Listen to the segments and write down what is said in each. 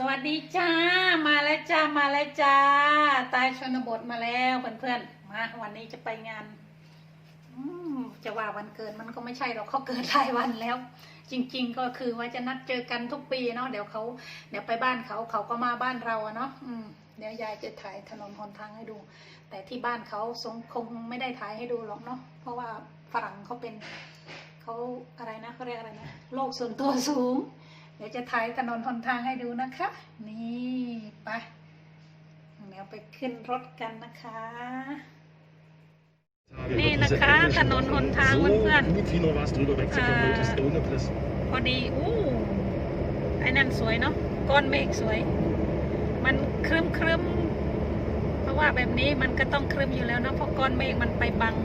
สวัสดีจ้า มาแล้วจ้า มาแล้วจ้า ตายชนบทมาแล้วเพื่อนๆ มาวันนี้จะไปงานอืมจะว่าวันเกิดมันก็ไม่ใช่หรอกเขาเกิดหลายวันแล้ว จริง ๆ ก็คือว่าจะนัดเจอกันทุกปีเนาะเดี๋ยวเขาเดี๋ยวไปบ้านเขาเขาก็มาบ้านเราอะเนาะอืมเดี๋ยวยายจะถ่ายถนนหนทางให้ดู แต่ที่บ้านเขาสงคงไม่ได้ถ่ายให้ดูหรอกเนาะเพราะว่าฝรั่งเขาเป็นเขาอะไรนะเขาเรียกอะไรนะโลกส่วนตัวสูง เดี๋ยวจะถ่ายถนนหนทางให้ดูนะคะ นี่ไปเดี๋ยวไปขึ้นรถกันนะคะ นี่นะคะถนนหนทางเพื่อนๆ Gut, wie noch was drüber wegzukommen, Äh, möglichst ohne Plus. พอดีอู้ไอ้นั่นสวยเนาะก้อนเมฆสวย มันครึ้มครึ้มเพราะว่าแบบนี้มันก็ต้องครึ้มอยู่แล้วเนาะเพราะก้อนเมฆมันไปบัง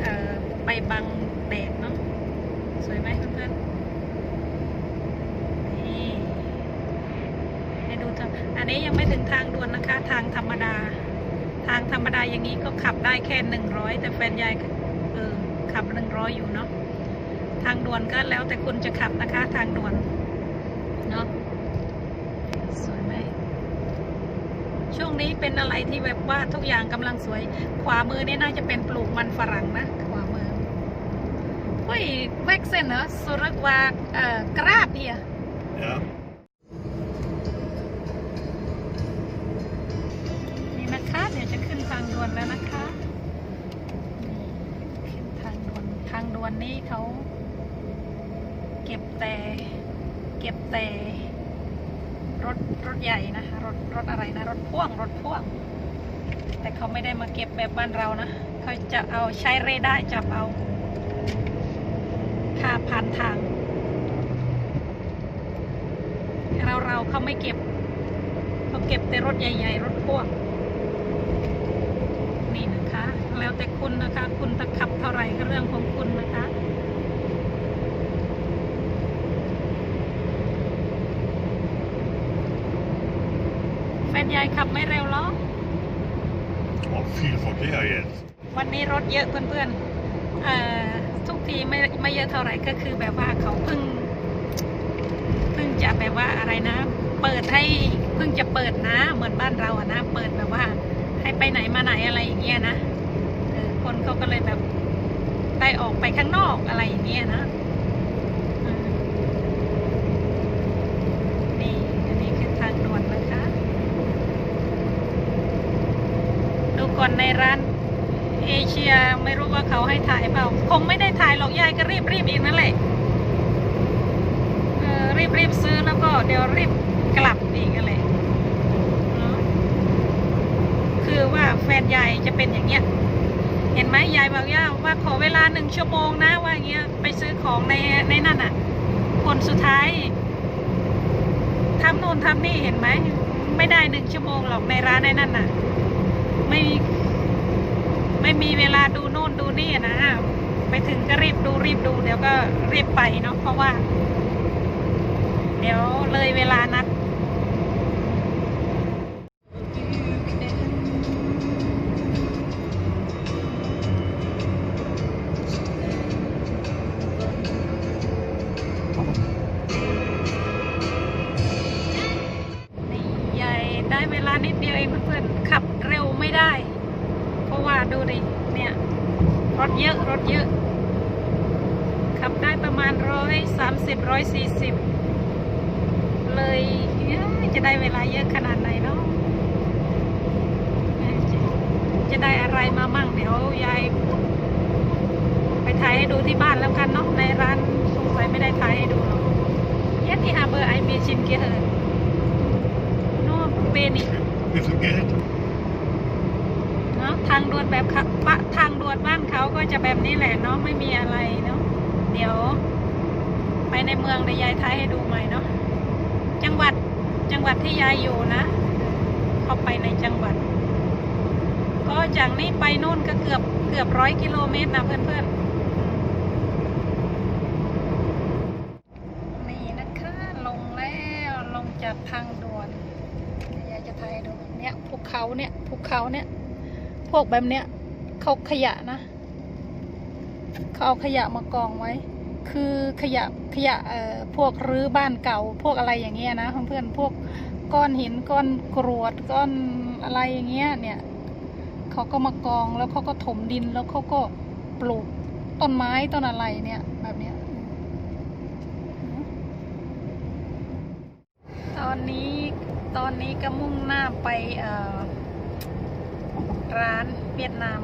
เอ่อไปบังแดดเนาะสวยไหมเพื่อนๆ นี่ ให้ดูทางอันนี้ยังไม่ถึงทางด่วนนะคะ ทางธรรมดา ทางธรรมดาอย่างนี้ก็ขับได้แค่หนึ่งร้อยแต่แฟนยายเออขับหนึ่งร้อยอยู่เนาะทางด่วนก็แล้วแต่คุณจะขับนะคะ ทางด่วนเนาะสวยไหมช่วงนี้เป็นอะไรที่แบบว่าทุกอย่างกำลังสวย ขวามือนี่น่าจะเป็นปลูกมันฝรั่งนะขวามือเฮ้ยแว็กเซนเหรอสุรกวาเอ่อกราดเนี่ย Ja. วนแล้วนะคะขึ้นทางด่วนทางด่วนนี้เขาเก็บแต่ เก็บแต่ รถรถใหญ่นะคะรถรถอะไรนะ รถพ่วงรถพ่วง แต่เขาไม่ได้มาเก็บแบบบ้านเรานะเขาจะเอาใช้เรดาร์จับเอาค่าผ่านทาง เราเราเขาไม่เก็บเขาเก็บแต่รถใหญ่ ๆ รถพ่วง นี่นะคะ แล้วแต่คุณนะคะ คุณจะขับเท่าไหร่ก็เรื่องของคุณนะคะแฟนยายขับไม่เร็วหรอก Oh, viel Verkehr jetzt. วันนี้รถเยอะเพื่อนๆเอ่อทุกทีไม่ไม่เยอะเท่าไหร่ก็คือแบบว่าเขาเพิ่งเพิ่งจะแบบว่าอะไรนะ เปิดให้เพิ่งจะเปิดนะ เหมือนบ้านเราอะนะ เปิดแบบว่า ให้ไปไหนมาไหนอะไรอย่างเงี้ยนะคนเขาก็เลยแบบได้ออกไปข้างนอกอะไรอย่างเงี้ยนะนี่อันนี้คือทางด่วนนะคะ ดูก่อนในร้านเอเชียไม่รู้ว่าเขาให้ถ่ายเปล่า คงไม่ได้ถ่ายหรอกยายก็รีบรีบอีกนั่นแหละรีบรีบซื้อแล้วก็เดี๋ยวรีบกลับอีกอะไรเนอะ คือว่าแฟนยายจะเป็นอย่างเงี้ย เห็นไหมยายบอกย่าว่าขอเวลาหนึ่งชั่วโมงนะว่าอย่างเงี้ยไปซื้อของในในนั่นอะ คนสุดท้ายทำโน่นทำนี่เห็นไหมไม่ได้หนึ่งชั่วโมงหรอกในร้านในนั่นน่ะ ไม่ไม่มีเวลาดูโน่นดูนี่นะไปถึงก็รีบดูรีบดูเดี๋ยวก็รีบไปเนาะเพราะว่า เดี๋ยวเลยเวลานัด จะได้อะไรมามั่งเดี๋ยวยายไปถ่ายให้ดูที่บ้านแล้วกันเนาะในร้านสงสัยไม่ได้ถ่ายให้ดูหรอกเย็ดที่ฮาเบอร์ไอเมชินเกเฮอร์โน่เบนิกเนาะทางด่วนแบบขับปะทางด่วนบ้านเขาก็จะแบบนี้แหละเนาะไม่มีอะไรเนาะเดี๋ยว ไปในเมืองในยายไทยให้ดูใหม่เนาะจังหวัดจังหวัดที่ยายอยู่นะ เข้าไปในจังหวัด ก็จากนี้ไปนู่นก็เกือบเกือบร้อยกิโลเมตรนะเพื่อนๆ นี่นะคะ ลงแล้วลงจากทางด่วนเดี๋ยายจะถ่ายดูเนี่ยภูเขาเนี่ยภูเขาเนี่ย พวกแบบเนี้ยเขาขยะนะเขาเอาขยะมากองไว้ คือขยะขยะเอ่อพวกรื้อบ้านเก่า พวกอะไรอย่างเงี้ยนะเพื่อนๆพวกก้อนหินก้อนกรวดก้อนอะไรอย่างเงี้ยเนี่ย เขาก็มากองแล้วเขาก็ถมดินแล้วเขาก็ปลูกต้นไม้ต้นอะไรเนี่ยแบบเนี้ยตอนนี้ตอนนี้ก็มุ่งหน้าไปร้านเวียดนาม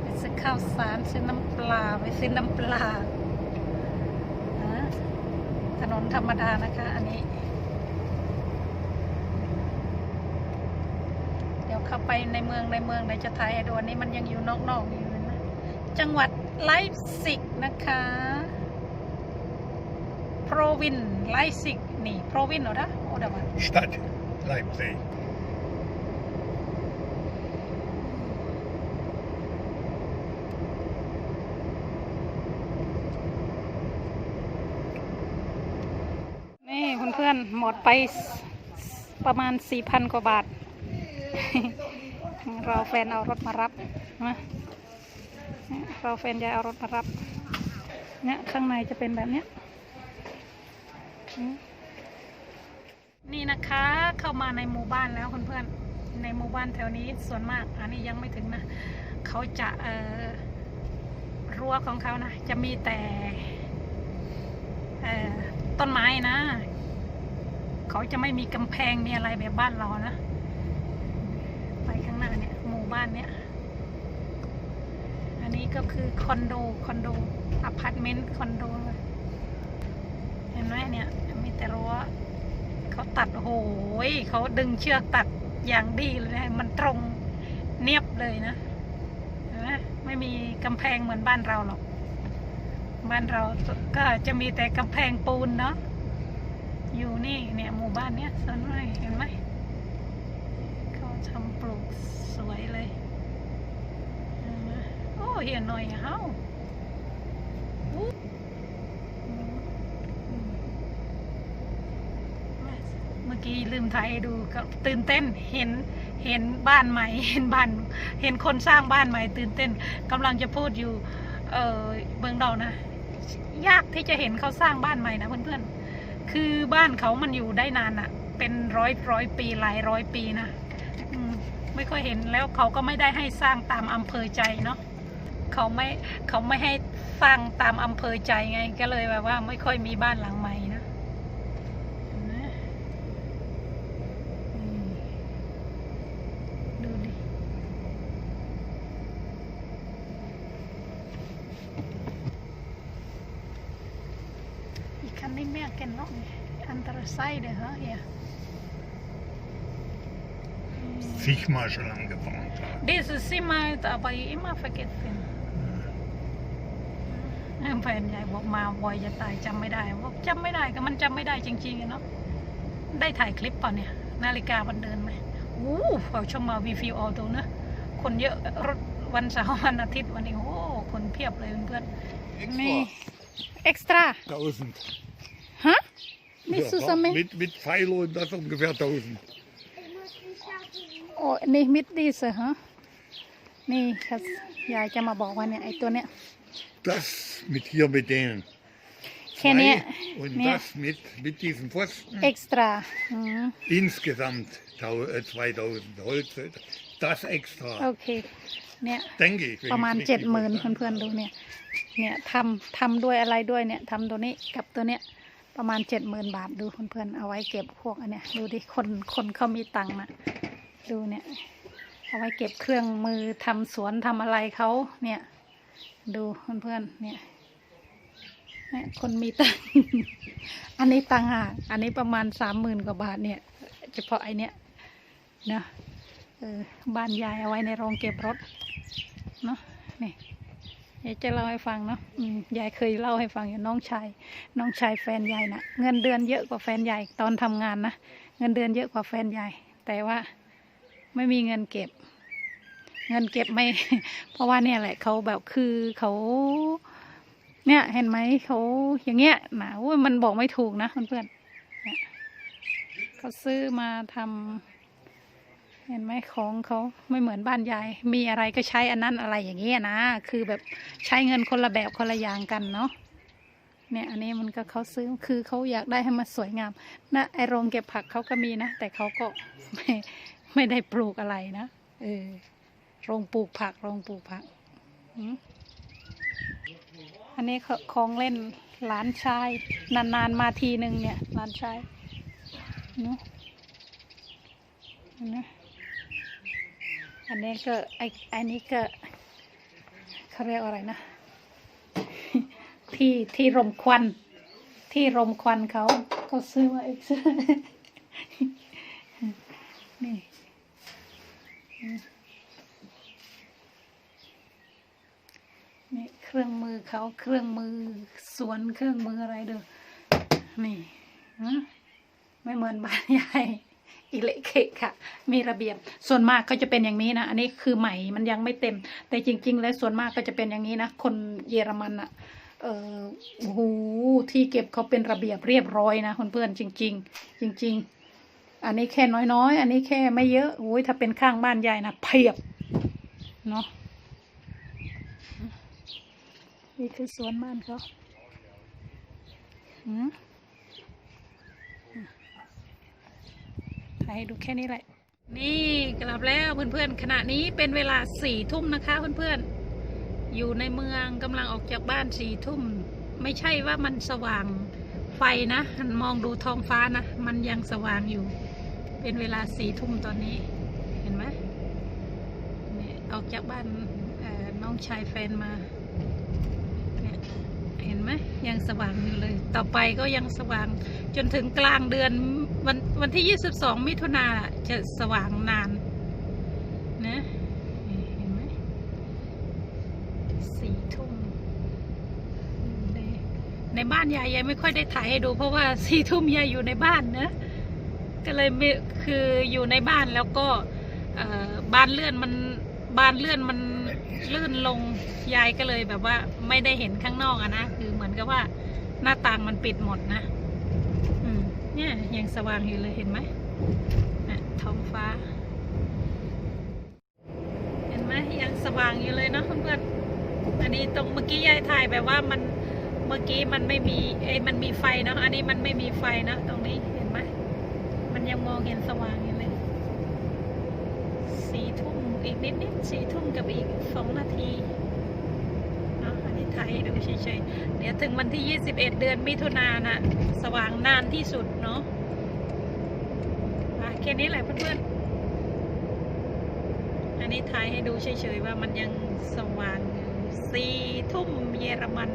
ไปซื้อข้าวสารซื้อน้ำปลาไปซื้อน้ำปลาถนนธรรมดานะคะ อันนี้ เดี๋ยวเข้าไปในเมืองในเมืองเดี๋ยวจะถ่ายให้ดูอันนี้มันยังอยู่นอกๆอยู่นะจังหวัดไลฟ์ซิกนะคะโปรวินไลฟ์ซิกนี่โปรวินเหรอนะโอ้เดี๋ยวมา Stadt Leipzig. นี่เพื่อนๆหมดไปสประมาณสี่พันกว่าบาทเราแฟนเอารถมารับนะเราแฟนยายเอารถมารับ เนี่ยข้างในจะเป็นแบบเนี้ยนี่นะคะเข้ามาในหมู่บ้านแล้วเพื่อนๆในหมู่บ้านแถวนี้ส่วนมากอันนี้ยังไม่ถึงนะเขาจะเอ่อรั้วของเขานะจะมีแต่ต้นไม้นะ เขาจะไม่มีกำแพงมีอะไรแบบบ้านเรานะ ข้างหน้าเนี่ยหมู่บ้านเนี่ย อันนี้ก็คือคอนโดคอนโดอพาร์ตเมนต์คอนโดเห็นไหมเนี่ยมีแต่รั้วเขาตัดโอ้โหยเขาดึงเชือกตัดอย่างดีเลยนะมันตรงเนียบเลยนะเห็นไหมไม่มีกำแพงเหมือนบ้านเราหรอก บ้านเราก็จะมีแต่กำแพงปูนเนาะอยู่นี่เนี่ยหมู่บ้านเนี้ยสวนไร่เห็นไหม ทำปลูกสวยเลยโอ้เหียหน่อยเฮ้าอู้อืมอืมเมื่อกี้ลืมถ่ายดูก็ตื่นเต้นเห็นเห็นบ้านใหม่เห็นบ้านเห็นคนสร้างบ้านใหม่ ตื่นเต้นกำลังจะพูดอยู่ เออเบืองเรานะ ยากที่จะเห็นเขาสร้างบ้านใหม่นะเพื่อนๆคือบ้านเขามันอยู่ได้นานอะเป็นร้อยร้อยปีหลายร้อยปีนะ ไม่ค่อยเห็นแล้วเขาก็ไม่ได้ให้สร้างตามอำเภอใจเนาะเขาไม่เขาไม่ให้สร้างตามอำเภอใจไงก็เลยแบบว่าไม่ค่อยมีบ้านหลังใหม่นะเห็นไหมอืมดูดิ Ich kann nicht mehr genau andere Seite, hä? Hier. Zigmal schon angefangen. Dieses Zimmer, aber ich immer vergessen. แฟนยายบอกมาบ่อยจะตายจำไม่ได้บอกจำไม่ได้ก็มันจำไม่ได้จริงๆอะเนาะได้ถ่ายคลิปป่ะเนี่ย นาฬิกามันเดินไหมอู้เขาชมมาวีฟิวออโต้นะคนเยอะรถวันเสาร์วันอาทิตย์วันนี้โอ้คนเพียบเลยเพื่อนๆนี่เอ็กซ์ตร้า 1000. ฮะมิซูซามิ mit, mit Pfeilo und das ungefähr 1000. โอ้นี่มิดดีสฮะนี่ครับยายจะมาบอกว่าเนี่ยไอตัวเนี้ย Das mit hier mit denen. แค่เนี้ย Zwei Und เนี่ย das mit, mit diesen Pfosten. เอ็กซ์ตร้าอืม Insgesamt tau- äh, 2000 Holz. Das extra. โอเคเนี่ย Denke ich. wenn ประมาณ ich's เจ็ด richtig หมื่น verstanden เพื่อนๆดูเนี่ยเนี่ยทำทำด้วยอะไรด้วยเนี่ยทำตัวนี้กับตัวเนี้ยประมาณเจ็ดหมื่นบาทดูเพื่อนๆเอาไว้เก็บพวกอันเนี้ยดูดิคนคนเขามีตังค์นะ ดูเนี่ย เอาไว้เก็บเครื่องมือทำสวนทำอะไรเขาเนี่ย ดูเพื่อนๆเนี่ยเนี่ยคนมีตัง อันนี้ตังหากอันนี้ประมาณสามหมื่นกว่าบาทเนี่ย เฉพาะไอเนี้ยนะเออบ้านยายเอาไว้ในโรงเก็บรถเนาะนี่ยายจะเล่าให้ฟังเนาะยายเคยเล่าให้ฟังอยู่น้องชาย น้องชายแฟนยายนะเงินเดือนเยอะกว่าแฟนยายตอนทำงานนะ เงินเดือนเยอะกว่าแฟนยายแต่ว่า ไม่มีเงินเก็บ เงินเก็บไม่ เพราะว่าเนี่ยแหละเขาแบบคือเขา เนี่ยเห็นไหมเขาอย่างเงี้ยนะโอ้ยมันบอกไม่ถูกนะเพื่อนๆเนี่ยเขาซื้อมาทำเห็นไหมของเขาไม่เหมือนบ้านยาย มีอะไรก็ใช้อันนั้นอะไรอย่างเงี้ยนะคือแบบใช้เงินคนละแบบคนละอย่างกันเนาะเนี่ยอันนี้มันก็เขาซื้อคือเขาอยากได้ให้มันสวยงามนะไอโรงเก็บผักเขาก็มีนะ แต่เขาก็ ไม่ได้ปลูกอะไรนะ เออโรงปลูกผักโรงปลูกผัก อันนี้เขาของเล่นหลานชาย นานๆมาทีหนึ่งเนี่ยหลานชายเนาะนอันนี้ก็ไออันนี้ก็เขาเรียกอะไรนะ ที่ที่รมควัน ที่รมควันเขาเขาซื้อมาเอกซ์นี่ นี่เครื่องมือเขาเครื่องมือสวนเครื่องมืออะไรเด้อนี่ฮะไม่เหมือนบ้านใหญ่อิเละเคะค่ะ มีระเบียบ ส่วนมากก็จะเป็นอย่างนี้นะ อันนี้คือใหม่มันยังไม่เต็ม แต่จริง ๆ แล้วส่วนมากก็จะเป็นอย่างนี้นะ คนเยอรมันอะเออโอ้โหที่เก็บเขาเป็นระเบียบเรียบร้อยนะเพื่อนๆจริง ๆ จริง ๆ อันนี้แค่น้อยๆ อันนี้แค่ไม่เยอะโอ้ยถ้าเป็นข้างบ้านใหญ่นะเพียบเนาะนี่คือสวนบ้านเขาถ่ายให้ดูแค่นี้แหละ นี่กลับแล้วเพื่อนๆ ขณะนี้เป็นเวลาสี่ทุ่มนะคะเพื่อนๆ อยู่ในเมืองกำลังออกจากบ้านสี่ทุ่ม ไม่ใช่ว่ามันสว่างไฟนะหันมองดูท้องฟ้านะ มันยังสว่างอยู่ เป็นเวลาสี่ทุ่มตอนนี้เห็นไหมเนี่ยออกจากบ้านน้องชายแฟนมาเนี่ยเห็นไหมยังสว่างอยู่เลย ต่อไปก็ยังสว่างจนถึงกลางเดือนวันวันที่ 22 มิถุนาจะสว่างนานนะเห็นไหมสี่ทุ่มในในบ้านยายยายไม่ค่อยได้ถ่ายให้ดู เพราะว่าสี่ทุ่มยายอยู่ในบ้านนะ ก็เลยไม่คืออยู่ในบ้านแล้วก็บานเลื่อนมันบานเลื่อนมันลื่นลงยายก็เลยแบบว่าไม่ได้เห็นข้างนอกอะนะคือเหมือนกับว่าหน้าต่างมันปิดหมดนะอืมเนี่ยยังสว่างอยู่เลยเห็นไหมนะท้องฟ้า เห็นไหมยังสว่างอยู่เลยเนาะเพื่อนๆอันนี้ตรงเมื่อกี้ยายถ่ายแบบว่ามันเมื่อกี้มันไม่มีเอ้มันมีไฟเนาะอันนี้มันไม่มีไฟนะตรงนี้ ยังมองเห็นสว่างอยู่เลยสี่ทุ่มอีกนิดนิดสี่ทุ่มกับอีกสองนาทีอันนี้ถ่ายดูเฉยๆเดี๋ยวถึงวันที่ยี่สิบเอ็ดเดือนมิถุนายนน่ะสว่างนานที่สุดเนาะอะแค่นี้แหละเพื่อนๆ อันนี้ถ่ายให้ดูเฉยๆว่ามันยังสว่างอยู่สี่ทุ่มเยอรมัน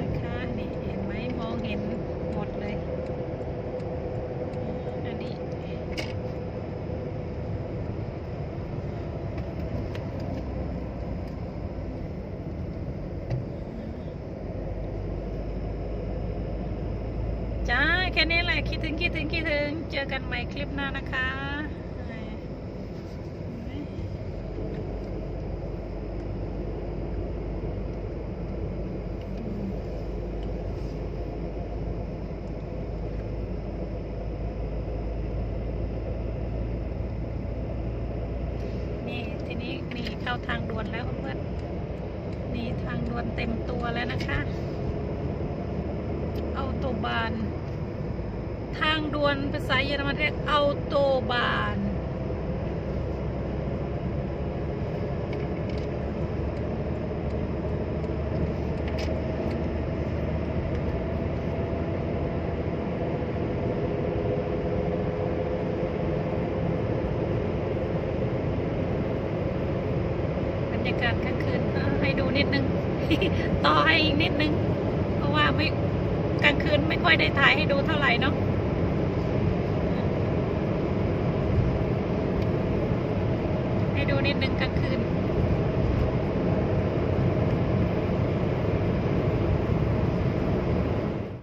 นะคะ นี่เห็นไหมมองเห็นหมดเลย อันนี้ จ้า แค่นี้แหละคิดถึงคิดถึงคิดถึง เจอกันใหม่คลิปหน้านะคะนี่ทีนี้นี่เข้าทางด่วนแล้วเพื่อนนี่ทางด่วนเต็มตัวแล้วนะคะ เอาโตบาน ทางด่วนภาษาเยอรมันเรียกเอาโตบานบรรยากาศกลางคืนให้ดูนิดนึง ต่อให้อีกนิดนึง เพราะว่าไม่กลางคืนไม่ค่อยได้ถ่ายให้ดูเท่าไหร่เนาะให้ ดูนิดนึงกลางคืน